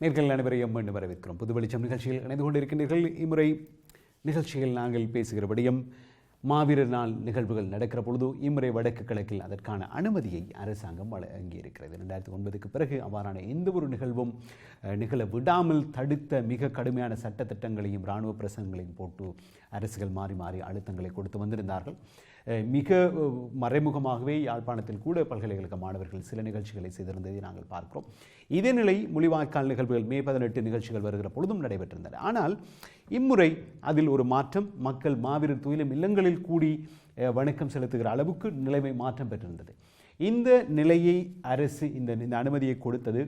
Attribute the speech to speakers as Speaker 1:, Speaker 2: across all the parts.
Speaker 1: நேர்கள் அனைவரையும் மீண்டும் வரவேற்கிறோம். புது வெளிச்சம் நிகழ்ச்சியில் இணைந்து கொண்டிருக்கின்றீர்கள். இம்முறை நிகழ்ச்சியில் நாங்கள் பேசுகிறபடியும் மாவீரர் நாள் நிகழ்வுகள் நடக்கிற பொழுது இம்முறை வடக்கு கிழக்கில் அதற்கான அனுமதியை அரசாங்கம் வழங்கியிருக்கிறது. ரெண்டாயிரத்தி ஒன்பதுக்கு பிறகு அவ்வாறான எந்த ஒரு நிகழ்வும் நிகழ விடாமல் தடுத்த மிக கடுமையான சட்டத்திட்டங்களையும் இராணுவ பிரசங்கங்களையும் போட்டு அரசுகள் மாறி மாறி அழுத்தங்களை கொடுத்து வந்திருந்தார்கள். மிக மறைமுகமாகவே யாழ்ப்பாணத்தில் கூட பல்கலைக்கழக மாணவர்கள் சில நிகழ்ச்சிகளை செய்திருந்ததை நாங்கள் பார்க்கிறோம். இதே நிலை மொழிவாய்க்கால் நிகழ்வுகள் மே பதினெட்டு நிகழ்ச்சிகள் வருகிற பொழுதும் நடைபெற்றிருந்தன. ஆனால் இம்முறை அதில் ஒரு மாற்றம் மக்கள் மாவீரர் துயிலும் இல்லங்களில் கூடி வணக்கம் செலுத்துகிற அளவுக்கு நிலைமை மாற்றம் பெற்றிருந்தது. இந்த நிலையை அரசு இந்த இந்த அனுமதியை கொடுத்தது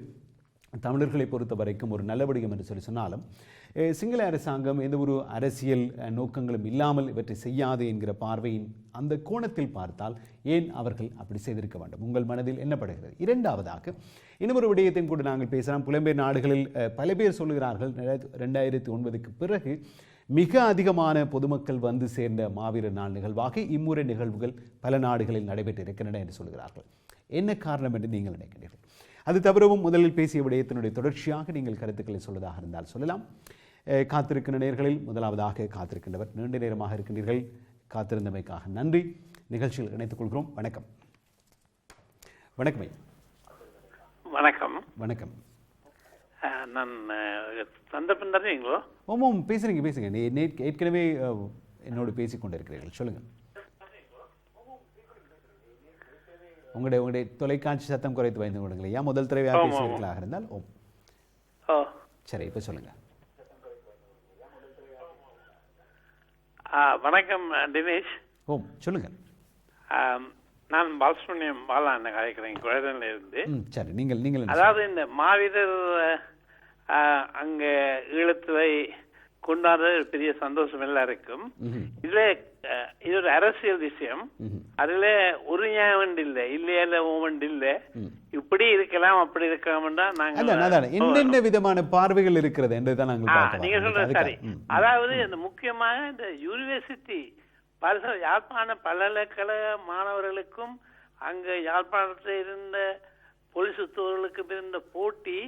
Speaker 1: தமிழர்களை பொறுத்த வரைக்கும் ஒரு நல்ல என்று சொல்லி சொன்னாலும் சிங்கள அரசாங்கம் எந்த ஒரு அரசியல் நோக்கங்களும் இல்லாமல் இவற்றை செய்யாது என்கிற பார்வையின் அந்த கோணத்தில் பார்த்தால் ஏன் அவர்கள் அப்படி செய்திருக்க வேண்டும்? உங்கள் மனதில் என்ன படுகிறது? இரண்டாவதாக இன்னொரு விடயத்தையும் கூட நாங்கள் பேசலாம். புலம்பெயர் நாடுகளில் பல பேர் சொல்கிறார்கள் ரெண்டாயிரத்தி- ரெண்டாயிரத்தி ஒன்பதுக்கு பிறகு மிக அதிகமான பொதுமக்கள் வந்து சேர்ந்த மாவீரர் நாள் நிகழ்வாக இம்முறை நிகழ்வுகள் பல நாடுகளில் நடைபெற்றிருக்கின்றன என்று சொல்கிறார்கள் என்ன காரணம் என்று நீங்கள் நினைக்கிறீர்கள்? அது தவிரவும் முதலில் பேசிய விடயத்தினுடைய தொடர்ச்சியாக நீங்கள் கருத்துக்களை சொல்வதாக இருந்தால் சொல்லலாம். காத்திருக்கின்ற நேர்களில் முதலாவதாக காத்திருக்கின்றவர் நீண்ட நேரமாக இருக்கின்றீர்கள். காத்திருந்தமைக்காக நன்றி. நிகழ்ச்சியில் இணைத்துக் கொள்கிறோம். வணக்கம். வணக்கம்
Speaker 2: வணக்கம்.
Speaker 1: வணக்கம்.
Speaker 2: நான் சந்தர்ப்பம் தருவீங்களோ
Speaker 1: ஓமாம் பேசுறீங்க பேசுங்க ஏற்கனவே என்னோடு பேசிக் கொண்டிருக்கிறீர்கள். சொல்லுங்கள். உங்களுடைய உங்களுடைய தொலைக்காட்சி சத்தம் குறைத்து வைத்து கொடுங்களேன் ஏன் முதல் தடவையாக
Speaker 2: ஆமாம்,
Speaker 1: பேசுகிறீர்களாக இருந்தால் ஓ.
Speaker 2: ஓ
Speaker 1: சரி இப்போ சொல்லுங்க.
Speaker 2: வணக்கம் தினேஷ்.
Speaker 1: ஓம் சொல்லுங்கள்
Speaker 2: நான் பாலசுப்ரமணியம் பாலான்னு கலைக்கிறேன் குழந்தைல இருந்து
Speaker 1: சரி நீங்கள் நீங்கள் என்ன
Speaker 2: அதாவது இந்த மாவீரர் அங்க ஈழத்துவை கொண்டாடுறது பெரிய சந்தோஷம் எல்லாருக்கும்
Speaker 1: ம்ஹும்.
Speaker 2: இதுல இது ஒரு அரசியல் விஷயம். அதுல ஒரு நியாயம் இல்லை இல்லையா ஓவண்ட் இல்ல. இப்படி இருக்கலாம் அப்படி இருக்கலாம்னா நாங்க
Speaker 1: என்னென்ன விதமான பார்வைகள் இருக்கிறது என்றுதான் நாங்கள்
Speaker 2: நீங்க. சொல்றது. சரி. அதாவது இந்த முக்கியமாக இந்த யூனிவர்சிட்டி பல யாழ்ப்பாண பல்கலைக்கழக மாணவர்களுக்கும் அங்க யாழ்ப்பாணத்தில் இருந்த போலீஸ் இருந்த போட்டி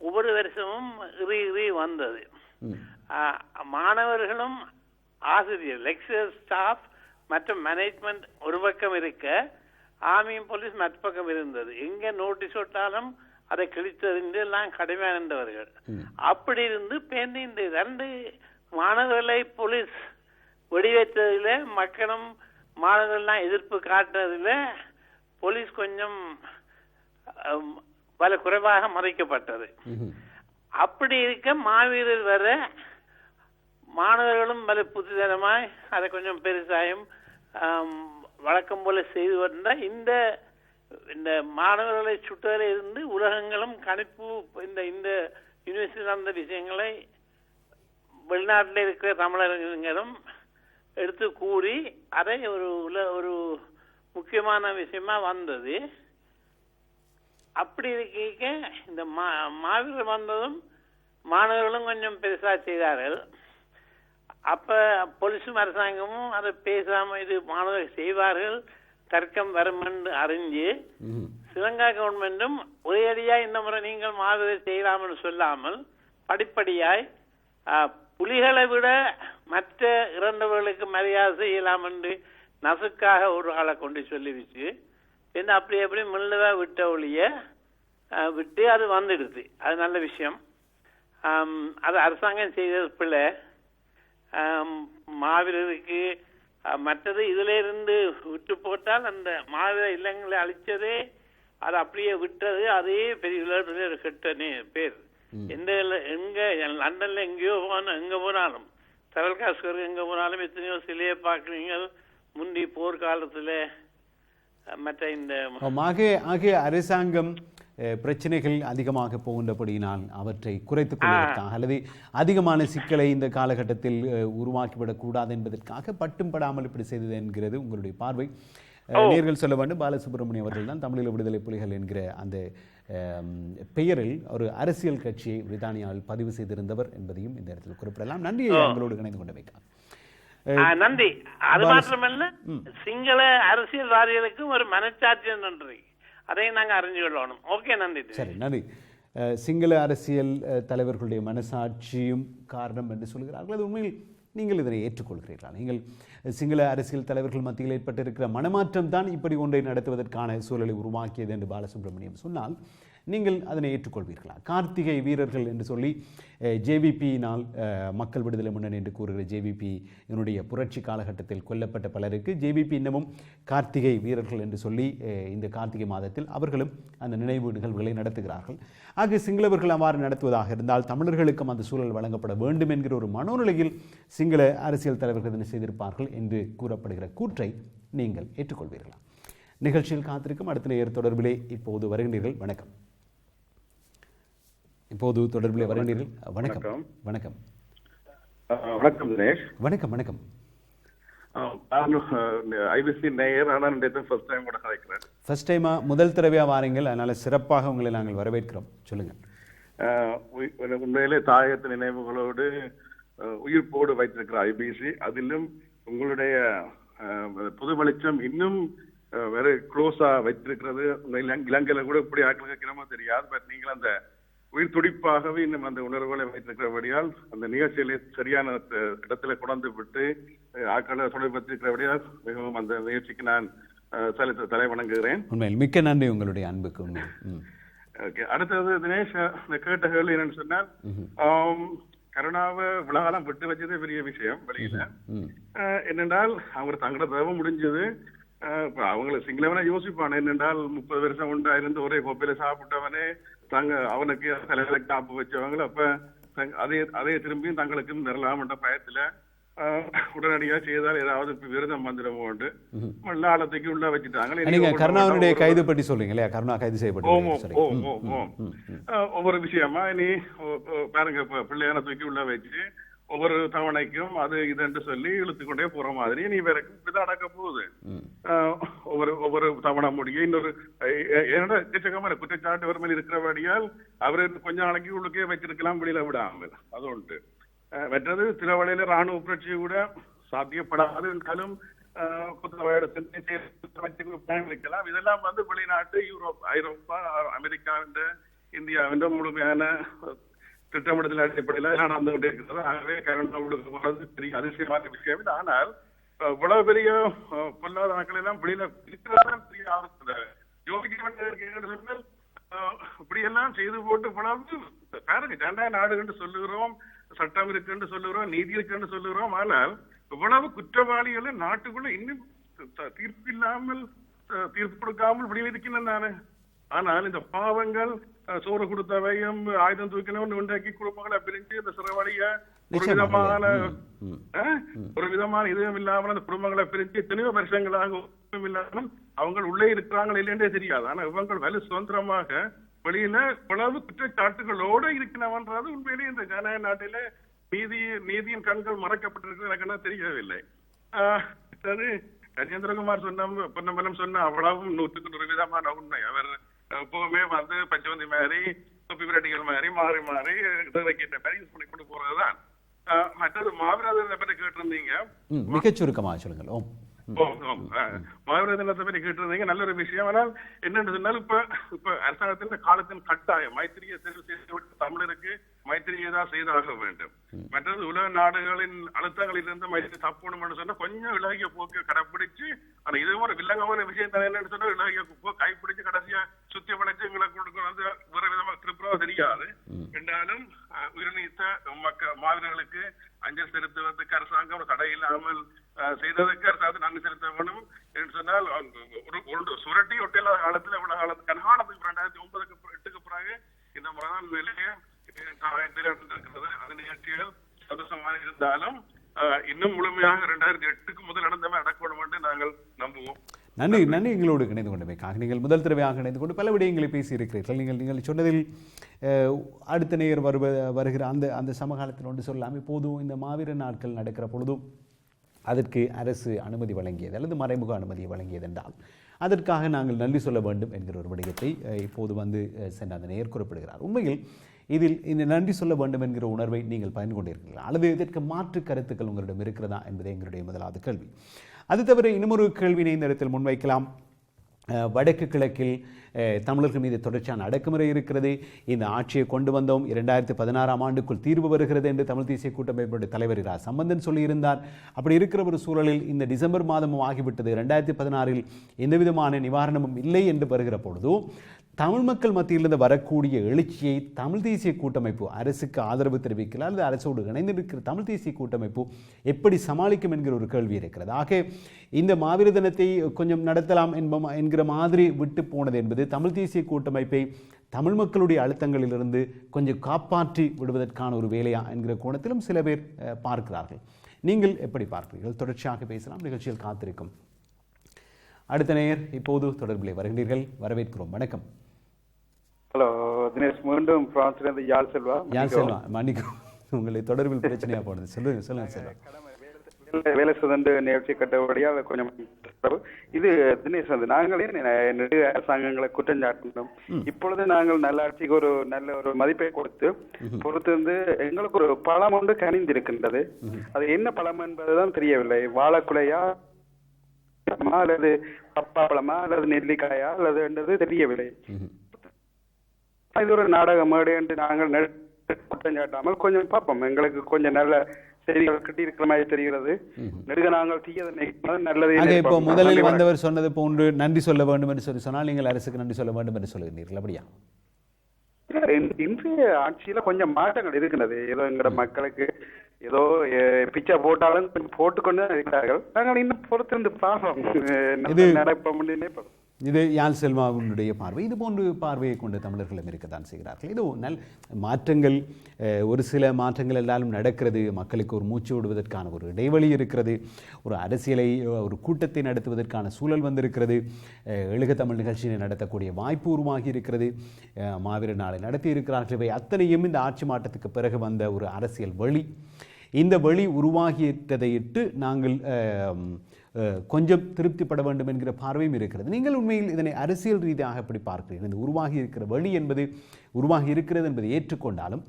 Speaker 2: ஒவ்வொரு வருஷமும் இறி இறி வந்தது மாணவர்களும் ஆசிரியர் லெக்சர் ஸ்டாஃப் மற்றும் மேனேஜ்மெண்ட் ஒரு பக்கம் இருக்க ஆர்மியும் போலீஸ் மற்ற பக்கம் இருந்தது. எங்க நோட்டீஸ் விட்டாலும் அதை கிழித்தறிந்து எல்லாம் கடுமையானவர்கள் அப்படி இருந்து பேருந்து இந்த ரெண்டு மாணவர்களை போலீஸ் வெடிவைத்ததுல மக்களும் மாணவர்கள்லாம் எதிர்ப்பு காட்டுறதுல போலீஸ் கொஞ்சம் பல குறைவாக மறைக்கப்பட்டது. அப்படி இருக்க மாவீரர் வர மாணவர்களும் பல புத்திதனமாய் அதை கொஞ்சம் பெருசாயும் வழக்கம் போல செய்து வந்தால் இந்த இந்த மாணவர்களை சுட்டதில் இருந்து உலகங்களும் கணிப்பு இந்த இந்த யூனிவர்சிட்டி நடந்த விஷயங்களை வெளிநாட்டில் இருக்கிற தமிழர்களும் எடுத்து கூறி அதை ஒரு உல ஒரு முக்கியமான விஷயமா வந்தது. அப்படி இருக்க இந்த மா மாவீரர் வந்ததும் மாணவர்களும் கொஞ்சம் பெருசாக செய்தார்கள். அப்ப போலீஸும் அரசாங்கமும் அதை பேசாம இது மாணவர்கள் செய்வார்கள். தர்க்கம் வரும் என்று அறிஞ்சு. ஸ்ரீலங்கா கவர்மெண்ட்டும் ஒரேடியா இந்த முறை நீங்கள் மாவீரர் செய்யலாம்னு சொல்லாமல் படிப்படியாய் புலிகளை விட மற்ற இறந்தவர்களுக்கு மரியாதை செய்யலாம் என்று நசுக்காக ஒரு ஆளை கொண்டு சொல்லி வச்சு என்ன அப்படி அப்படி மெல்லவா விட்ட ஒழிய விட்டு அது வந்துடுது. அது நல்ல விஷயம். அது அரசாங்கம் செய்தது பிள்ளை மாவீரருக்கு மற்றது இதுல இருந்து விட்டு போட்டால் அந்த மாவீர இல்லங்களை அழிச்சதே அது அப்படியே விட்டது அதே பெரிய உலகத்துல ஒரு கெட்ட நே- பேர் எந்த எங்க லண்டன்ல எங்கேயோ போன எங்க போனாலும் தரல்காஸ்கர் எங்க போனாலும் எத்தனையோ சிலையை பார்க்குறீங்க முந்தி போர்க்காலத்துல மற்ற இந்த
Speaker 1: ஆகிய அரசாங்கம் பிரச்சனைகள் அதிகமாக போகின்றபடியினால் அவற்றை குறைத்துக் கொள்வதற்காக அல்லது அதிகமான சிக்கலை இந்த காலகட்டத்தில் அஹ், உருவாக்கிவிடக் கூடாது என்பதற்காக பட்டும் படாமல் இப்படி செய்தது என்கிறது உங்களுடைய பார்வை. நேர்கள் சொல்ல வேண்டும் பாலசுப்ரமணியம் அவர்கள் தான் தமிழீழ விடுதலை புலிகள் என்கிற அந்த பெயரில் ஒரு அரசியல் கட்சியை பிரித்தானியாவில் பதிவு செய்திருந்தவர் என்பதையும் இந்த இடத்தில் குறிப்பிடலாம். நன்றி எங்களோடு இணைந்து கொண்டமைக்காக
Speaker 2: நன்றி. அது மாத்திரமல்ல சிங்கள அரசியல்வாதிகளுக்கும் ஒரு மனச்சாட்சி நன்றி அதையும் நாங்க அறிஞ்சு கொள்ளணும். ஓகே நன்றி
Speaker 1: சரி நன்றி. சிங்கள அரசியல் தலைவர்களுடைய மனசாட்சியும் காரணம் என்று சொல்கிறார்கள். அது உண்மையில் நீங்கள் இதனை ஏற்றுக்கொள்கிறீர்களா? நீங்கள் சிங்கள அரசியல் தலைவர்கள் மத்தியில் ஏற்பட்டிருக்கிற மனமாற்றம் தான் இப்படி ஒன்றை நடத்துவதற்கான சூழலை உருவாக்கியது என்று பாலசுப்ரமணியம் சொன்னால் நீங்கள் அதனை ஏற்றுக்கொள்வீர்களா? கார்த்திகை வீரர்கள் என்று சொல்லி ஜேவிபியினால் மக்கள் விடுதலை முன்னணி என்று கூறுகிற ஜேவிபி இதனுடைய புரட்சி காலகட்டத்தில் கொல்லப்பட்ட பலருக்கு ஜேவிபி இன்னமும் கார்த்திகை வீரர்கள் என்று சொல்லி இந்த கார்த்திகை மாதத்தில் அவர்களும் அந்த நினைவு நிகழ்வுகளை நடத்துகிறார்கள். ஆக சிங்களவர்கள் அவ்வாறு நடத்துவதாக இருந்தால் தமிழர்களுக்கும் அந்த சூழல் வழங்கப்பட வேண்டும் என்கிற ஒரு மனோநிலையில் சிங்கள அரசியல் தலைவர்கள் இதனை செய்திருப்பார்கள் என்று கூறப்படுகிற கூற்றை நீங்கள் ஏற்றுக்கொள்வீர்களா? நிகழ்ச்சியில் காத்திருக்கும் அடுத்த நேர் தொடர்பிலே இப்போது வருகின்றீர்கள் வணக்கம். இப்போது தொடர்பிலே வருகின்றீர்கள் வணக்கம். வணக்கம்.
Speaker 3: வணக்கம். தினேஷ்.
Speaker 1: வணக்கம் வணக்கம்.
Speaker 3: ஃபர்ஸ்ட் டைம்
Speaker 1: முதல் தடவையாக வாரீங்கள். அதனால் சிறப்பாக உங்களை நாங்கள் வரவேற்கிறோம்.
Speaker 3: உய்- உண்மையிலே தாயத்து நினைவுகளோடு உயிர்ப்போடு வைத்திருக்கிற ஐபிசி. அதிலும் உங்களுடைய புது வெளிச்சம் இன்னும் வெரி க்ளோஸா வைத்திருக்கிறது. இலங்கையில கூட இப்படி வைக்கிறோமோ தெரியாது. பட் நீங்கள் அந்த உயிர் துடிப்பாகவே இன்னும் அந்த உணர்வுகளை வைத்திருக்கிறபடியால் அந்த நிகழ்ச்சியிலே சரியான இடத்துல கொண்டு விட்டு ஆட்களை தொடர்பற்றிருக்கிறபடியால் மிகவும் அந்த நிகழ்ச்சிக்கு நான் அஹ், தலை வணங்குகிறேன்.
Speaker 1: உண்மையில் மிக்க நன்றி உங்களுடைய அன்புக்கு
Speaker 3: ஓகே அடுத்தது தினேஷ் இந்த கேட்ட கேள்வி என்னன்னு சொன்னால் கருணாவை விழாலாம் விட்டு வச்சதே பெரிய விஷயம் வெளியில. என்னென்றால் அவங்க தங்களோட தேவை முடிஞ்சது. அவங்கள சிங்களவனா யோசிப்பான் என்னென்றால் முப்பது வருஷம் உண்டா இருந்து ஒரே கோப்பையில சாப்பிட்டவனே தாங்க அவனுக்கு தலைவருக்கு காப்பு வச்சவங்க அப்ப அதே அதே திரும்பியும் தங்களுக்கும் நிரலாமன்ற பயத்துல உடனடியா செய்தால் ஏதாவது விரதம் வந்துடுமோண்டு எல்லா ஆழத்தைக்கு உள்ள வச்சுட்டாங்க
Speaker 1: நீங்க
Speaker 3: ஒரு-
Speaker 1: கைது பற்றி சொல்றீங்க இல்லையா? கருணா கைது செய்யப்பட்டு
Speaker 3: ஒவ்வொரு விஷயமா இனி ஒ- பாருங்க பிள்ளையான தூக்கி உள்ள வச்சு ஒவ்வொரு தவணைக்கும் அது இதுன்னு சொல்லி இழுத்து கொண்டே போற மாதிரி. நீ வரைக்கும் இப்படிதான் நடக்க போகுது. ஒவ்வொரு ஒவ்வொரு தவணை முடிய இன்னொரு என்னோட எக்கச்சக்கமான குற்றச்சாட்டு மேல் இருக்கிறபடியால் அவரை கொஞ்ச நாளைக்கு உள்ளுக்கே வச்சிருக்கலாம் வெளியில விடாமல். அது உண்டு. மற்றது திருவள்ளையில ராணுவ புரட்சி கூட சாத்தியப்படாது என்றாலும் வைக்கலாம் இதெல்லாம் வந்து வெளிநாட்டு யூரோப் ஐரோப்பா அமெரிக்காவின் இந்தியாவின் முழுமையான திட்டமிடுதல் அடிப்படையில் நடந்து கொண்டிருக்கிறது ஆகவே கரண்ட் அவளுக்கு போறது பெரிய அதிசயமான விஷயம். ஆனால் இவ்வளவு பெரிய பொல்லாத மக்கள் எல்லாம் வெளியில இருக்கிறதான் பெரிய ஆபத்து. யோசிக்க வேண்டியது இப்படி எல்லாம் செய்து போட்டு இவ்வளவு பாருங்க ஜண்டா நாடு என்று சொல்லுகிறோம் சட்டம் இருக்குன்னு சொல்லுகிறோம் நீதி இருக்குன்னு சொல்லுகிறோம். ஆனால் இவ்வளவு குற்றவாளிகளை நாட்டுக்குள்ள இன்னும் தீர்ப்பு இல்லாமல் தீர்ப்பு கொடுக்காமல் வெளியில் இருக்கின்றன நானு ஆனால் இந்த பாவங்கள் சோறு கொடுத்தவையும் ஆயுதம் தூக்கினவன் உண்டாக்கி குடும்பங்களை பிரிஞ்சு இந்த சிறைவாடிய ஒரு. விதமான ஒரு விதமான இதுவும் இல்லாமல் அந்த குடும்பங்களை பிரிஞ்சு எத்தனையோ வருஷங்களாக இல்லாமல் அவங்க உள்ளே இருக்கிறாங்க இல்லைன்றே தெரியாது. ஆனா இவங்க வலு சுதந்திரமாக வெளியில இவ்வளவு குற்றச்சாட்டுகளோட இருக்கிறவன்றது உண்மையிலேயே இந்த ஜனநாயக நாட்டில நீதி நீதியின் கண்கள் மறைக்கப்பட்டிருக்கு எனக்கு தெரியவில்லை. அது கஜேந்திரகுமார் சொன்ன பொன்னம்பலம் சொன்ன அவ்வளவும் நூற்றுக்கு நூறு விதமான உண்மை. அவர் எப்பவுமே வந்து பஞ்சவந்தி மாதிரி தொப்பி மாதிரி மாறி மாறி கேட்ட மாதிரி யூஸ் பண்ணி கொண்டு போறதுதான். ஆஹ், மற்றது மாவீரத்தை பற்றி கேட்டிருந்தீங்க.
Speaker 1: மிகச் சுருக்கமாக சொல்லுங்கள்.
Speaker 3: பற்றி கேட்டிருந்தீங்க நல்ல ஒரு விஷயம். ஆனால் என்னன்னு சொன்னால் இப்ப இப்ப அரசாங்கத்தின் காலத்தின் கட்டாயம் மைத்திரியை தெரிவு செய்து விட்டு தமிழருக்கு மைத்திரியை தான் செய்தாக வேண்டும். மற்றது உலக நாடுகளின் அழுத்தங்களில் இருந்து மைத்திரி தப்பணும்னு சொன்னா கொஞ்சம் இலகிய போக்கு கடைப்பிடிச்சு ஆனா இது ஒரு வில்லங்கமான விஷயம் தானே என்னன்னு சொன்னா இலகிய போக்கு கைப்பிடிச்சு கடைசியா சுத்தி படைச்சு எங்களை கொடுக்க வந்து வேற விதமா திருப்புறவா தெரியாது. என்றாலும் அஹ், உயிர்நீத்த மக்க மாவீரர்களுக்கு அஞ்சல் செலுத்துவதற்கு அரசாங்கம் தடை இல்லாமல் செய்ததற்கு அரசாங்கம் நன்றி செலுத்த வேண்டும் என்று சொன்னால் ஒரு ஒரு சுரட்டி ஒட்டியலாத காலத்தில் இவ்வளவு காலத்து கனகாலத்துக்கு ரெண்டாயிரத்தி ஒன்பதுக்கு எட்டுக்கு பிறகு இந்த முறைதான் நிலையே இருக்கிறது அந்த நிகழ்ச்சிகள் சந்தோஷமாக இருந்தாலும் இன்னும் முழுமையாக ரெண்டாயிரத்தி எட்டுக்கு முதல் நடந்த அடக்கப்படும் என்று நாங்கள் நம்புவோம்.
Speaker 1: நன்றி நன்றி. எங்களோடு இணைந்து கொண்டமைக்காக நீங்கள் முதல் தடவையாக இணைந்து கொண்டு பல விடயங்களை பேசியிருக்கிறீர்கள். நீங்கள் நீங்கள் சொன்னதில் அடுத்த நேயர் வருவ வருகிற அந்த அந்த சமகாலத்தில் ஒன்று சொல்லலாம். இப்போதும் இந்த மாவீர நாட்கள் நடக்கிற பொழுதும். அதற்கு அரசு அனுமதி வழங்கியது அல்லது மறைமுக அனுமதி வழங்கியது என்றால் அதற்காக நாங்கள் நன்றி சொல்ல வேண்டும் என்கிற ஒரு விடயத்தை இப்போது வந்து சென்ற அந்த நேயர் குறிப்பிடுகிறார். உண்மையில் இதில் இந்த நன்றி சொல்ல வேண்டும் என்கிற உணர்வை நீங்கள் பயன் கொண்டிருக்கிறீர்கள்? அல்லது இதற்கு மாற்று கருத்துக்கள் உங்களிடம் இருக்கிறதா என்பது எங்களுடைய முதலாவது கேள்வி. அது தவிர இன்னுமொரு கேள்வியினை இந்த இடத்தில் முன்வைக்கலாம். வடக்கு கிழக்கில் தமிழர்கள் மீது தொடர்ச்சியான அடக்குமுறை இருக்கிறது. இந்த ஆட்சியை கொண்டு வந்தோம். இரண்டாயிரத்தி பதினாறாம் ஆண்டுக்குள் தீர்வு வருகிறது என்று தமிழ் தேசிய கூட்டமைப்புடைய தலைவர் இரா. சம்பந்தன் சொல்லியிருந்தார். அப்படி இருக்கிற ஒரு சூழலில் இந்த டிசம்பர் மாதமும் ஆகிவிட்டது. ரெண்டாயிரத்தி பதினாறில் எந்தவிதமான நிவாரணமும் இல்லை என்று வருகிற பொழுது தமிழ் மக்கள் மத்தியிலிருந்து வரக்கூடிய எழுச்சியை தமிழ் தேசிய கூட்டமைப்பு அரசுக்கு ஆதரவு தெரிவிக்கலாம் அல்லது அரசோடு இணைந்திருக்கிற தமிழ் தேசிய கூட்டமைப்பு எப்படி சமாளிக்கும் என்கிற ஒரு கேள்வி இருக்கிறது. ஆக இந்த மாவீர தினத்தை கொஞ்சம் நடத்தலாம் என்ப என்கிற மாதிரி விட்டு போனது என்பது தமிழ் தேசிய கூட்டமைப்பை தமிழ் மக்களுடைய அழுத்தங்களிலிருந்து கொஞ்சம் காப்பாற்றி விடுவதற்கான ஒரு வேலையா என்கிற கோணத்திலும் சில பேர் பார்க்கிறார்கள். நீங்கள் எப்படி பார்க்கிறீர்கள்? தொடர்ச்சியாக பேசலாம். நிகழ்ச்சியில் காத்திருக்கும். அடுத்த நேயர் இப்போது தொடர்பிலே வருகின்றீர்கள் வரவேற்கிறோம். வணக்கம்.
Speaker 4: ஹலோ தினேஷ் மீண்டும் பிரான்ஸ்லேருந்து யாழ் செல்வா?
Speaker 1: யார் செல்வா மன்னிக்கும் உங்களை தொடர்பில் பிரச்சனையா போனது சொல்லுங்க சொல்லுங்க செல்வா.
Speaker 4: வேலை- சுதண்டு நிகழ்ச்சி கட்டபடியா கொஞ்சம் இது தினேஷ் வந்து நாங்களே நெடு அரசாங்கங்களை குற்றம் சாட்டணும்? இப்பொழுது நாங்கள் நல்லாட்சிக்கு ஒரு நல்ல ஒரு மதிப்பை கொடுத்து பொறுத்து வந்து எங்களுக்கு ஒரு பழம் ஒன்று கனிந்திருக்கின்றது. அது என்ன பழம் என்பதுதான் தெரியவில்லை. வாழைக்குலையா அல்லது பப்பா பழமா அல்லது நெல்லிக்காயா அல்லது என்றது தெரியவில்லை. இது ஒரு நாடக மேடை என்று நாங்கள் குற்றம் சாட்டாமல் கொஞ்சம் பார்ப்போம். எங்களுக்கு கொஞ்சம் நல்ல செய்திகள் கிட்டி இருக்கிற மாதிரி தெரிகிறது. நெடுக நாங்கள் தீயதை நினைக்காமல் நல்லதை
Speaker 1: இப்போ. முதலில் வந்தவர் சொன்னது போன்று நன்றி சொல்ல வேண்டும் என்று சொல்லி சொன்னால் நீங்கள் அரசுக்கு நன்றி சொல்ல வேண்டும் என்று சொல்லுகிறீர்கள். அப்படியா?
Speaker 4: இன்றைய ஆட்சியில கொஞ்சம் மாற்றங்கள் இருக்கிறது ஏதோ எங்கட மக்களுக்கு ஏதோ பிச்சை போட்டாலும் கொஞ்சம் போட்டுக்கொண்டு இருக்கிறார்கள். நாங்கள் இன்னும் பொறுத்திருந்து பார்ப்போம். நடப்போம் நினைப்போம்.
Speaker 1: இது யாழ் செல்வாவினுடைய பார்வை. இது போன்று பார்வையை கொண்டு தமிழர்களும் இருக்கத்தான் செய்கிறார்கள். இது நல் மாற்றங்கள் ஒரு சில மாற்றங்கள் எல்லாரும் நடக்கிறது. மக்களுக்கு ஒரு மூச்சு விடுவதற்கான ஒரு இடைவெளி இருக்கிறது. ஒரு அரசியலை ஒரு கூட்டத்தை நடத்துவதற்கான சூழல் வந்திருக்கிறது. எழுக தமிழ் நிகழ்ச்சியை நடத்தக்கூடிய வாய்ப்பு உருவாகி இருக்கிறது. அஹ், மாவீர நாளை நடத்தி இருக்கிறார்கள். இவை அத்தனையும் இந்த ஆட்சி மாற்றத்துக்கு பிறகு வந்த ஒரு அரசியல் வழி. இந்த வழி உருவாகியதையிட்டு நாங்கள் கொஞ்சம் திருப்திப்பட வேண்டும் என்கிற பார்வையும் இருக்கிறது. நீங்கள் உண்மையில் இதனை அரசியல் ரீதியாக எப்படி பார்க்கிறீர்கள்? இந்த உருவாகி இருக்கிற வழி என்பது உருவாகி இருக்கிறது என்பதை ஏற்றுக்கொண்டாலும்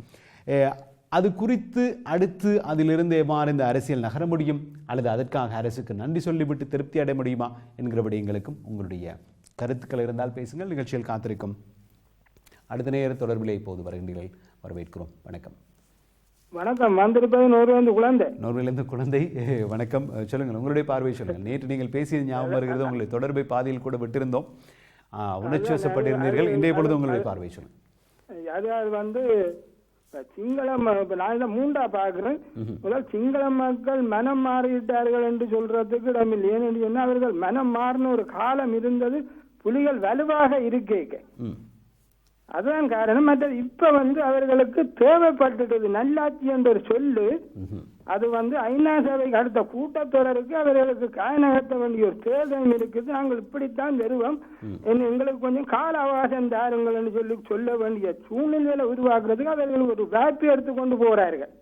Speaker 1: அது குறித்து அடுத்து அதிலிருந்து எவ்வாறு இந்த அரசியல் நகர முடியும்? அல்லது அதற்காக அரசுக்கு நன்றி சொல்லிவிட்டு திருப்தி அடைய முடியுமா? என்கிற விடயங்களுக்கும் உங்களுடைய கருத்துக்கள் இருந்தால் பேசுங்கள். நிகழ்ச்சியில் காத்திருக்கும். அடுத்த நேர தொடர்பிலே இப்போது வருகின்றீர்கள். வரவேற்கிறோம். வணக்கம்.
Speaker 5: வணக்கம் வந்திருப்பது நூறு வந்து குழந்தை.
Speaker 1: நோர்வேலேருந்து குழந்தை. வணக்கம். அஹ், சொல்லுங்கள் உங்களுடைய பார்வை சொல்லுங்கள். நேற்று நீங்கள் பேசியது ஞாபகம் வருகிறது உங்களை தொடர்பை பாதியில் கூட விட்டிருந்தோம். ஆஹ், உணர்ச்சி வசப்பட்டிருந்தீர்கள். இன்றைய பொழுது உங்களுடைய பார்வை சொல்லுங்கள்.
Speaker 5: அதாவது வந்து இப்ப சிங்கள ம- இப்ப நான் இதை மூண்டா பாக்குறேன் முதல் சிங்கள மக்கள் மனம் மாறிவிட்டார்கள் என்று சொல்றதுக்கு இடமில்லை ஏன்னு சொன்னா அவர்கள் மனம் மாறின ஒரு காலம் இருந்தது. புலிகள் வலுவாக இருக்கேக்க.
Speaker 1: ம்
Speaker 5: அதுதான் காரணம். மற்றது இப்ப வந்து அவர்களுக்கு தேவைப்பட்டுட்டது நல்லாட்சி என்ற ஒரு சொல்லு. அது வந்து ஐநா சபைக்கு அடுத்த கூட்டத்தொடருக்கு அவர்களுக்கு காயநகர்த்த வேண்டிய ஒரு தேர்தல் இருக்குது. நாங்கள் இப்படித்தான் வருவோம். எங்களுக்கு கொஞ்சம் கால அவகாசம் தாருங்கள்னு சொல்லி சொல்ல வேண்டிய சூழ்நிலையில உருவாக்குறதுக்கு அவர்கள் ஒரு வாய்ப்பு எடுத்துக்கொண்டு போறார்கள்.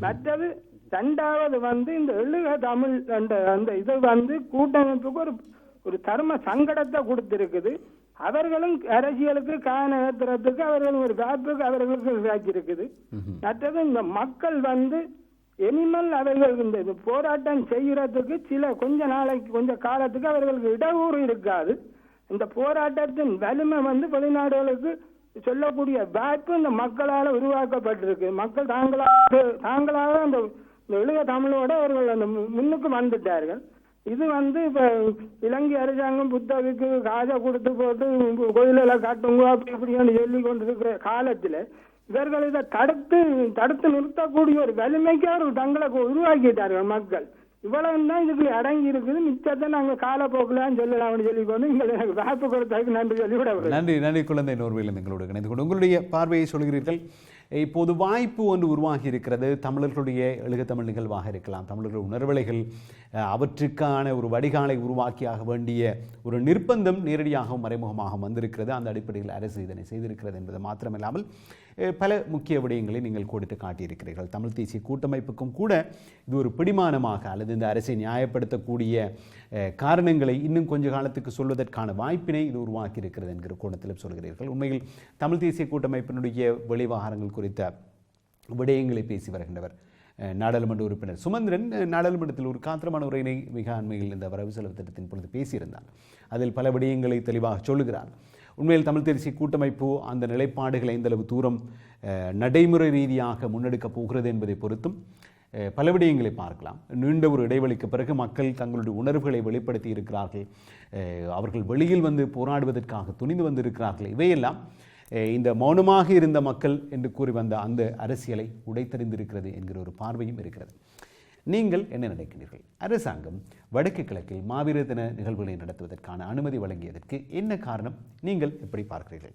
Speaker 5: மற்றது ரெண்டாவது வந்து இந்த எழுக தமிழ் அந்த அந்த இது வந்து கூட்டமைப்புக்கு ஒரு ஒரு தர்ம சங்கடத்தை கொடுத்திருக்குது. அவர்களும் அரசியலுக்கு காய நகர்த்துறதுக்கு அவர்களும் ஒரு வாய்ப்புக்கு அவர்களுக்கு இருக்குது. மற்றது இந்த மக்கள் வந்து இனிமேல் அவர்கள் இந்த போராட்டம் செய்யறதுக்கு சில கொஞ்ச நாளைக்கு கொஞ்ச காலத்துக்கு அவர்களுக்கு இடஒரு இருக்காது. இந்த போராட்டத்தின் வலிமை வந்து வெளிநாடுகளுக்கு சொல்லக்கூடிய வாய்ப்பு இந்த மக்களால் உருவாக்கப்பட்டிருக்கு. மக்கள் தாங்களாக தாங்களாக அந்த எழுக தமிழோட அவர்கள் அந்த முன்னுக்கு வந்துட்டார்கள். இது வந்து இப்ப இலங்கை அரசாங்கம் புத்தகுக்கு காசை கொடுத்து போட்டு கோயிலில் காட்டுங்க அப்படி இப்படின்னு சொல்லி கொண்டிருக்கிற காலத்துல இவர்கள் இதை தடுத்து தடுத்து நிறுத்தக்கூடிய ஒரு வலிமைக்கு அவர் தங்களை உருவாக்கிட்டார்கள் மக்கள். இவ்வளவு தான் இதுக்கு அடங்கி இருக்குது. மிச்சத்தை நாங்க காலப்போக்கிலான்னு சொல்லலாம்னு சொல்லி கொண்டு நீங்கள் எனக்கு வாய்ப்பு கொடுத்ததுக்கு நன்றி சொல்லி விட
Speaker 1: நன்றி நன்றி குழந்தை நோர்வையில் எங்களோடு இணைந்து கொண்டு உங்களுடைய பார்வையை சொல்கிறீர்கள். இப்போது வாய்ப்பு ஒன்று உருவாகி இருக்கிறது தமிழர்களுடைய எழுகத்தமிழ் நிகழ்வாக இருக்கலாம். தமிழர்கள் உணர்வலைகள் அவற்றுக்கான ஒரு வடிகாலை உருவாக்கியாக வேண்டிய ஒரு நிர்பந்தம் நேரடியாகவும் மறைமுகமாக வந்திருக்கிறது. அந்த அடிப்படையில் அரசு இதனை செய்திருக்கிறது என்பது மாத்திரமில்லாமல் பல முக்கிய விடயங்களை நீங்கள் கொடுத்து காட்டியிருக்கிறீர்கள். தமிழ் தேசிய கூட்டமைப்புக்கும் கூட இது ஒரு பிடிமானமாக அல்லது இந்த அரசை நியாயப்படுத்தக்கூடிய காரணங்களை இன்னும் கொஞ்ச காலத்துக்கு சொல்வதற்கான வாய்ப்பினை இது உருவாக்கி இருக்கிறது என்கிற கோணத்திலும் சொல்கிறீர்கள். உண்மையில் தமிழ் தேசிய கூட்டமைப்பினுடைய வெளிவாகாரங்கள் குறித்த விடயங்களை பேசி வருகின்றவர் நாடாளுமன்ற உறுப்பினர் சுமந்திரன் நாடாளுமன்றத்தில் ஒரு காத்திரமான உரையினை மிக அண்மையில் இந்த வரவு செலவு திட்டத்தின் பொழுது பேசியிருந்தார். அதில் பல விடயங்களை தெளிவாக சொல்லுகிறார். உண்மையில் தமிழ் தேசிய கூட்டமைப்பு அந்த நிலைப்பாடுகளை எந்தளவு தூரம் நடைமுறை ரீதியாக முன்னெடுக்கப் போகிறது என்பதை பொறுத்தும் பல விடயங்களை பார்க்கலாம். நீண்ட ஒரு இடைவெளிக்கு பிறகு மக்கள் தங்களுடைய உணர்வுகளை வெளிப்படுத்தி இருக்கிறார்கள். அவர்கள் வெளியில் வந்து போராடுவதற்காக துணிந்து வந்திருக்கிறார்கள். இவையெல்லாம் இந்த மௌனமாக இருந்த மக்கள் என்று கூறி வந்த அந்த அரசியலை உடைத்தறிந்திருக்கிறது என்கிற ஒரு பார்வையும் இருக்கிறது. நீங்கள் என்ன நினைக்கிறீர்கள்? அரசாங்கம் வடக்கு கிழக்கில் மாவீர தின நிகழ்வுகளை நடத்துவதற்கான அனுமதி வழங்கியதற்கு என்ன காரணம்? நீங்கள் எப்படி பார்க்கிறீர்கள்?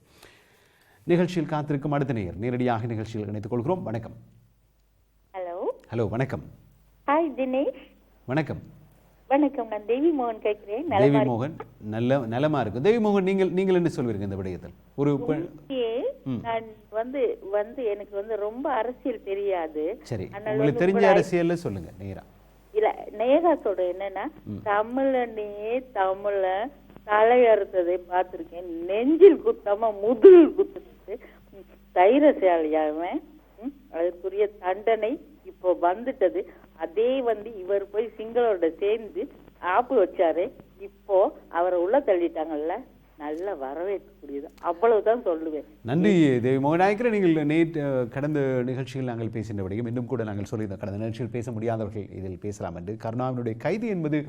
Speaker 1: நிகழ்ச்சியில் காத்திருக்கும் அடுத்த நேயர். நேரடியாக நிகழ்ச்சியில் இணைத்துக் கொள்கிறோம். வணக்கம்.
Speaker 6: ஹலோ
Speaker 1: ஹலோ வணக்கம்.
Speaker 6: ஹாய் தினேஷ்
Speaker 1: வணக்கம்.
Speaker 6: வணக்கம் நான் தேவி மோகன் கேட்கிறேன்.
Speaker 1: தேவி மோகன் நல்ல நலமா இருக்கும் தேவி மோகன் நீங்கள் நீங்கள் என்ன சொல்வீர்கள் இந்த விடயத்தில்? ஒரு
Speaker 6: இருக்கே. நான் வந்து வந்து எனக்கு வந்து ரொம்ப அரசியல் தெரியாது.
Speaker 1: சரி உங்களுக்கு தெரிஞ்ச அரசியல்ல சொல்லுங்க நேரா.
Speaker 6: இல்ல நேகா சொல்ற என்னன்னா தமிழனே தமிழ தலை அறுத்ததை பார்த்திருக்கேன். நெஞ்சில் குத்தாம முதுகில் குத்துறது தைரசாலியாவன். அதற்குரிய தண்டனை இப்போ வந்துட்டது. அதே வந்து இவர் போய் சிங்களோட சேர்ந்து ஆப்பு வச்சாரு. இப்போ அவரை உள்ள தள்ளிட்டாங்கல்ல? நல்ல வரவேற்கக்கூடியது. அவ்வளவுதான் சொல்லுவேன்.
Speaker 1: நன்றி தேவி மோகன் நீங்கள் நேற்று கடந்த நிகழ்ச்சியில் நாங்கள் பேசின விடையும் இன்னும் கூட நாங்கள் சொல்லியிருந்தோம். கடந்த நிகழ்ச்சியில் பேச முடியாதவர்கள் இதில் பேசலாம் என்று. கருணாவினுடைய கைது என்பது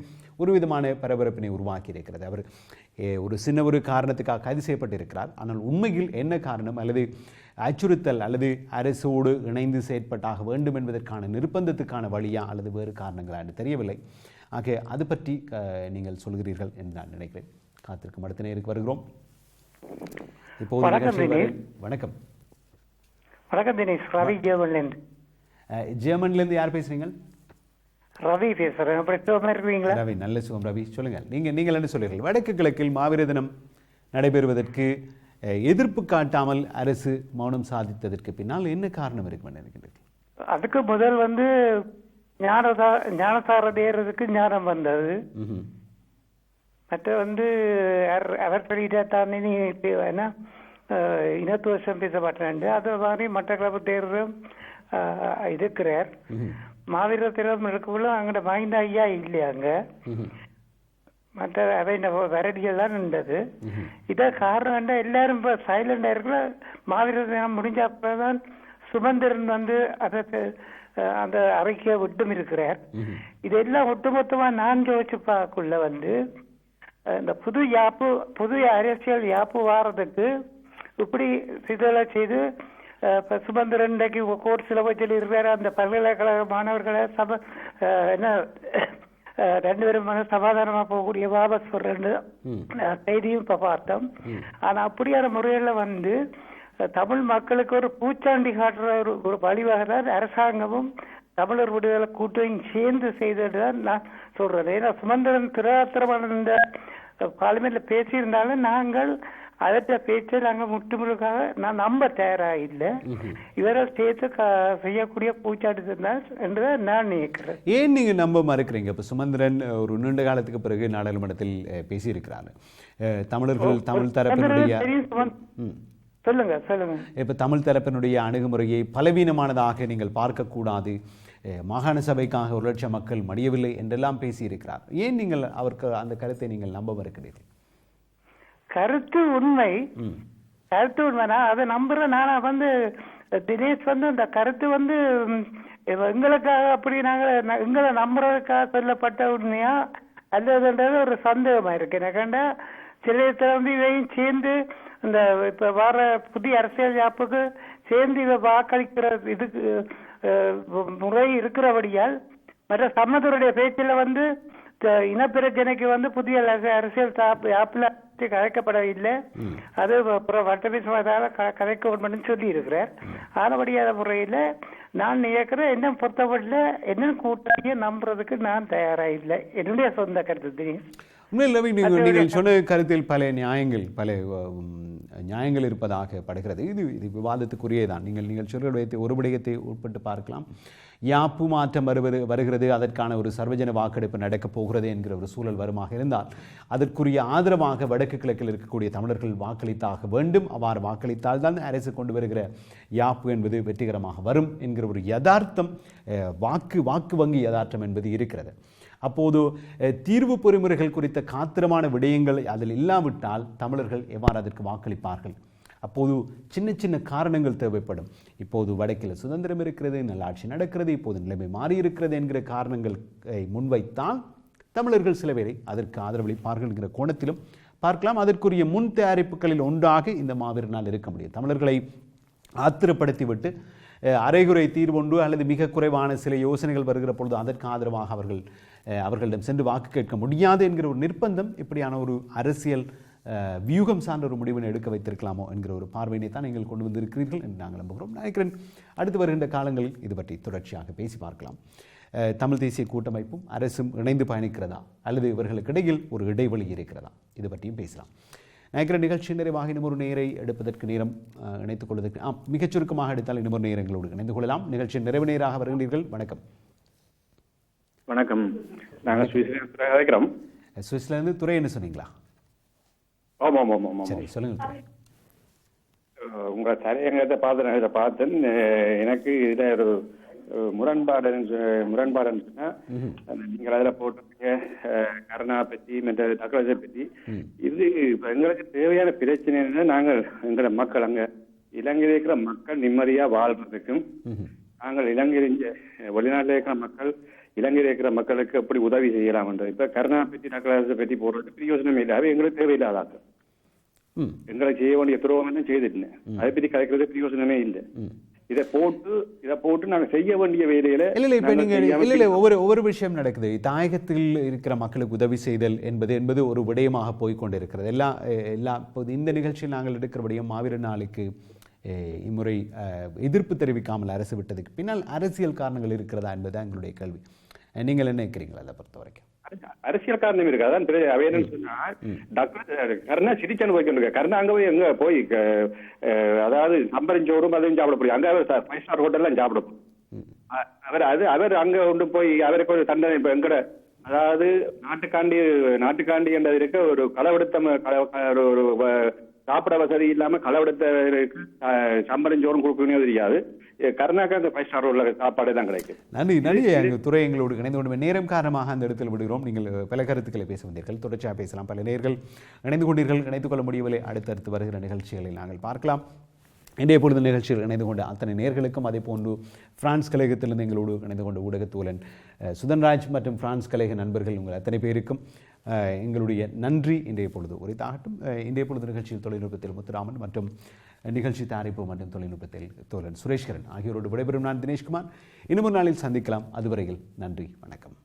Speaker 1: ஒரு விதமான பரபரப்பினை உருவாக்கி இருக்கிறது அவர் ஒரு சின்ன ஒரு காரணத்துக்காக கைது செய்யப்பட்டிருக்கிறார். ஆனால் உண்மையில் என்ன காரணம்? அல்லது அச்சுறுத்தல் அல்லது அரசோடு இணைந்து செயற்பட்டாக வேண்டும் என்பதற்கான நிர்பந்தத்துக்கான வழியா அல்லது வேறு காரணங்களா என்று தெரியவில்லை. ஆக அது பற்றி நீங்கள் சொல்கிறீர்கள் என்று நான் நினைக்கிறேன். காத்திருக்கும் அடுத்த நேருக்கு வருகிறோம். இப்போது
Speaker 7: வணக்கம்
Speaker 1: வணக்கம்.
Speaker 7: தினேஷ். ரவி ஜெர்மன்லேருந்து
Speaker 1: ஜெர்மன்லேருந்து யார் பேசுறீங்க
Speaker 7: ரவி பேசுறேன். அப்படி சுகமா இருக்கீங்களா
Speaker 1: ரவி நல்ல சுகம் ரவி. சொல்லுங்கள். நீங்கள் நீங்கள் என்ன சொல்றீர்கள் வடக்கு கிழக்கில் மாவீர தினம் நடைபெறுவதற்கு எதிர்ப்பு காட்டாமல் அரசு மௌனம் சாதித்ததற்கு பின்னால் என்ன காரணம் இருக்கும் நினைக்கின்றீர்கள்
Speaker 7: அதுக்கு முதல் வந்து ஞானசா ஞானசாரதேறதுக்கு ஞானம் வந்தது. மற்ற வந்து அவர்- சொல்லிட்டா தானே என்ன இனத்துவசம் பேசப்பட்டேன். அது மாதிரி மற்ற கிளப்பு தேர்தலும் இருக்கிறார் மாவீர தினம் இருக்குள்ள அங்கட மைந்த ஐயா இல்லையா அங்க. மற்ற அவை வெரைட்டிகள் தான் இருந்தது. இத காரணம் என்ன? எல்லாரும் இப்ப சைலண்டா இருக்கல மாவீர தினம் முடிஞ்ச அப்புறம்தான் சுமந்திரன் வந்து அதை அந்த அறிக்கையை விட்டும் இருக்கிறார். இதெல்லாம் ஒட்டுமொத்தமா நான் யோசிச்சு பார்க்கக்குள்ள வந்து இந்த புது யாப்பு புது அரசியல் யாப்பு வாரதுக்கு இப்படி சிதலை செய்து இப்ப சுமந்திரன் கோர்ட்ஸில் போய் சொல்லி இருக்கிறார் அந்த பல்கலைக்கழக மாணவர்களை சப என்ன ரெண்டு பேரும் மன சமாதானமா போகக்கூடிய வாபஸ் சொல்றேன்னு அஹ் செய்தியும் இப்ப பார்த்தோம். ஆனா அப்படியான முறையில வந்து தமிழ் மக்களுக்கு ஒரு பூச்சாண்டி காட்டுற ஒரு ஒரு வழிவகை தான் அரசாங்கமும் தமிழர் விடுதலை கூட்டையும் சேர்ந்து செய்தது தான் நான் சொல்றேன் ஏன்னா சுமந்திரன் திராத்திரமான இந்த பார்லிமெண்ட்ல பேசியிருந்தாலும் நாங்கள் அதற்ற பேச்சை நாங்க முற்றுமுழுக்காக நான் நம்ப தயாரா இல்லை. இவரை சேர்த்து செய்யக்கூடிய பூச்சாண்டி தான் என்று நான் நினைக்கிறேன்.
Speaker 1: ஏன் நீங்க நம்ப மறுக்கிறீங்க? இப்போ சுமந்திரன் ஒரு நீண்ட காலத்துக்கு பிறகு நாடாளுமன்றத்தில் பேசியிருக்கிறார். தமிழர்கள் தமிழ் தரப்பினுடைய.
Speaker 7: சொல்லுங்க சொல்லுங்க.
Speaker 1: இப்போ தமிழ் தரப்பினுடைய அணுகுமுறையை பலவீனமானதாக நீங்கள் பார்க்கக்கூடாது. மாகாண சபைக்காக ஒரு லட்சம் மக்கள் மடியவில்லை என்றெல்லாம் பேசியிருக்கிறார். ஏன் நீங்கள் அவருக்கு அந்த கருத்தை நீங்கள் நம்ப மறுக்கிறீர்கள்?
Speaker 7: கருத்து உண்மை. கருத்து உண்மைனா அதை நம்புறேன். நானா வந்து தினேஷ் வந்து அந்த கருத்து வந்து எங்களுக்காக அப்படி நாங்க ந- எங்களை நம்புறதுக்காக சொல்லப்பட்ட உண்மையா? அல்லதுன்றது ஒரு சந்தேகமா இருக்கு. எனக்காண்டா சில இடத்துல வந்து இதையும் சேர்ந்து இந்த இப்ப வர புதிய அரசியல் யாப்புக்கு சேர்ந்து இவ வாக்களிக்கிற இதுக்கு முறை இருக்கிறபடியால் மற்ற சம்மதருடைய பேச்சில் வந்து இனப்பிரச்சனைக்கு வந்து புதிய அரச- அரசியல் யாப்புல பற்றி கதைக்கப்படவில்லை. அது அப்புறம் வட்டபிசுவதால கதைக்க மட்டும் சொல்லி இருக்கிறேன் ஆனபடியாத முறையில் நான் நினைக்கிறேன் என்ன பொறுத்தவரையில் என்ன கூட்டாளியை நம்புறதுக்கு நான் தயாரா இல்லை. என்னுடைய சொந்த கருத்து தினேஷ்.
Speaker 1: உண்மையில் நீங்கள் நீங்கள் சொன்ன கருத்தில் பல நியாயங்கள் பல நியாயங்கள் இருப்பதாக படுகிறது. இது இது விவாதத்துக்குரியதான் நீங்கள் நீங்கள் சொல்கிற விடயத்தை ஒரு விடயத்தை உட்பட்டு பார்க்கலாம். யாப்பு மாற்றம் வருவது வருகிறது அதற்கான ஒரு சர்வஜன வாக்கெடுப்பு நடக்கப் போகிறது என்கிற ஒரு சூழல் வருமாக இருந்தால் அதற்குரிய ஆதரவாக வடக்கு கிழக்கில் இருக்கக்கூடிய தமிழர்கள் வாக்களித்தாக வேண்டும். அவ்வாறு வாக்களித்தால் தான் அரசு கொண்டு வருகிற யாப்பு என்பது வெற்றிகரமாக வரும் என்கிற ஒரு யதார்த்தம் வாக்கு வாக்கு வங்கி யதார்த்தம் என்பது இருக்கிறது. அப்போது தீர்வு பொறிமுறைகள் குறித்த காத்திரமான விடயங்கள் அதில் இல்லாவிட்டால் தமிழர்கள் எவ்வாறு அதற்கு வாக்களிப்பார்கள்? அப்போது சின்ன சின்ன காரணங்கள் தேவைப்படும். இப்போது வடக்கில் சுதந்திரம் இருக்கிறது நல்லாட்சி நடக்கிறது இப்போது நிலைமை மாறியிருக்கிறது என்கிற காரணங்களை முன்வைத்தால் தமிழர்கள் சில பேரை அதற்கு ஆதரவளிப்பார்கள் என்கிற கோணத்திலும் பார்க்கலாம். அதற்குரிய முன் தயாரிப்புகளில் ஒன்றாக இந்த மாவீரனால் இருக்க முடியும். தமிழர்களை ஆத்திரப்படுத்திவிட்டு அரைகுறை தீர்வொன்று அல்லது மிக குறைவான சில யோசனைகள் வருகிற பொழுது அதற்கு ஆதரவாக அவர்கள் அவர்களிடம் சென்று வாக்கு கேட்க முடியாது என்கிற ஒரு நிர்பந்தம் இப்படியான ஒரு அரசியல் வியூகம் சார்ந்த ஒரு முடிவினை எடுக்க வைத்திருக்கலாமோ என்கிற ஒரு பார்வையினை தான் நீங்கள் கொண்டு வந்திருக்கிறீர்கள் என்று நாங்கள் நம்புகிறோம். நினைக்கிறேன் அடுத்து வருகின்ற காலங்களில் இது பற்றி தொடர்ச்சியாக பேசி பார்க்கலாம். தமிழ் தேசிய கூட்டமைப்பும் அரசும் இணைந்து பயணிக்கிறதா அல்லது இவர்களுக்கு இடையில் ஒரு இடைவெளி இருக்கிறதா? இது பற்றியும் பேசலாம். நினைக்கிற நிகழ்ச்சி நிறைவாக இன்னும் நேரை எடுப்பதற்கு நேரம் இணைத்துக் கொள்வதற்கு ஆ மிகச் சுருக்கமாக எடுத்தால் இன்னும் நேரங்களோடு இணைந்து கொள்ளலாம். நிகழ்ச்சியின் நிறைவு நேராக வருகின்றீர்கள் வணக்கம்.
Speaker 8: வணக்கம். நாங்க சுவிட்சர்லாந்து அழைக்கிறோம்.
Speaker 1: சுவிஸ்லேருந்து துறை என்ன சொன்னீங்களா?
Speaker 8: ஆமாம் ஆமாம் ஆமாம்
Speaker 1: சரி சொல்லுங்கள் துறை.
Speaker 8: அஹ் உங்க தலையங்கத்தை பார்த்து நான் இதை பார்த்தேன். எனக்கு இதுல ஒரு முரண்பாடுன்னு சொ- முரண்பாடுன்னு சொன்னா நீங்கள் அதுல போட்டிருக்கீங்க அஹ், கருணா பத்தி மற்ற தக்கலத்தை பத்தி. இது இப்ப எங்களுக்கு தேவையான பிரச்சனை என்னன்னா நாங்கள் எங்களோட மக்கள் அங்க இலங்கையில் இருக்கிற மக்கள் நிம்மதியா வாழ்றதுக்கும் நாங்கள் இலங்கையில் இங்க வெளிநாட்டில் இருக்கிற மக்கள் இலங்கையில் இருக்கிற மக்களுக்கு எப்படி உதவி செய்யலாம்ன்றது இப்ப கருணா பத்தி நக்கலாசை பத்தி போடுறது பிரயோஜனமே இல்லை. அது எங்களுக்கு தேவையில்லாதாக்கும்
Speaker 1: ம்.
Speaker 8: எங்களுக்கு செய்ய வேண்டிய துரோகம் என்ன செய்துட்டேன் அதை பற்றி கலைக்கிறது பிரயோஜனமே இல்லை. இதை போட்டு இதை போட்டு நாங்க செய்ய வேண்டிய வேலையில
Speaker 1: இல்லை இல்லை இப்போ
Speaker 8: நாங்க
Speaker 1: நீங்கள் இல்லை இல்லை ஒவ்வொரு ஒவ்வொரு விஷயம் நடக்குது. தாயகத்தில் இருக்கிற மக்களுக்கு உதவி செய்தல் என்பது என்பது ஒரு விடயமாக போய் கொண்டிருக்கிறது எல்லா எல்லா இப்போது இந்த நிகழ்ச்சியில் நாங்கள் எடுக்கிற விடயம் மாவீரர் நாளுக்கு இம்முறை எதிர்ப்பு தெரிவிக்காமல் அரசு விட்டதுக்கு பின்னால் அரசியல் காரணங்கள் இருக்கிறதா என்பது எங்களுடைய கேள்வி. நீங்கள் என்ன நினைக்கிறீங்களா அதை பொறுத்த வரைக்கும்
Speaker 8: அரசியல் காரணம் இருக்கு அதான் பெரிய அவேர்னஸ் டாக்டர் கருணா சிரிச்சு அனுபவிக்கணும் கருணா அங்க போய் எங்க போய் அதாவது சம்பரிஞ்சோறும் அதையும் சாப்பிட முடியும் அங்க ஃபைவ் ஸ்டார் ஹோட்டல்லாம் சாப்பிட அவர் அது அவர் அங்க கொண்டு போய் அவருக்கு ஒரு தண்டனை இப்ப எங்கட அதாவது நாட்டுக்காண்டி நாட்டுக்காண்டி என்றது இருக்க ஒரு களவெடுத்த ம- கள- க- ஒரு- சாப்பிட வசதி இல்லாம களவெடுத்தவருக்கு அஹ், சம்பரிஞ்சோறும் கொடுக்கணும் தெரியாது. கருணாக்கு அந்த ஃபைவ் ஸ்டார் உள்ள சாப்பாடு தான் கிடைக்கும்
Speaker 1: நன்றி. நன்றி அங்கு துறை எங்களோடு இணைந்து கொண்டு நேரம் காரணமாக அந்த இடத்தில் விடுகிறோம். நீங்கள் பல கருத்துக்களை பேச வந்தீர்கள். தொடர்ச்சியாக பேசலாம். பல நேர்கள் இணைந்து கொண்டீர்கள். இணைத்துக் கொள்ள முடியவில்லை அடுத்தடுத்து வருகிற நிகழ்ச்சிகளில் நாங்கள் பார்க்கலாம். இன்றைய பொழுது நிகழ்ச்சியில் இணைந்து கொண்ட அத்தனை நேர்களுக்கும் அதே போன்று பிரான்ஸ் கழகத்திலிருந்து எங்களோடு இணைந்து கொண்ட ஊடகத்தோழன் அஹ், சுதன்ராஜ் மற்றும் பிரான்ஸ் கழக நண்பர்கள் உங்கள் அத்தனை பேருக்கும் எங்களுடைய நன்றி. இன்றைய பொழுது உரித்தாகட்டும். இன்றைய பொழுது நிகழ்ச்சியில் தொழில்நுட்பத்தில் முத்துராமன் மற்றும் நிகழ்ச்சி தயாரிப்பு மற்றும் தொழில்நுட்பத்தில் தோழன் சுரேஷ்கரன். ஆகியோரோடு விடைபெறும் நான் தினேஷ்குமார். இன்னும் ஒரு நாளில் சந்திக்கலாம். அதுவரையில் நன்றி வணக்கம்.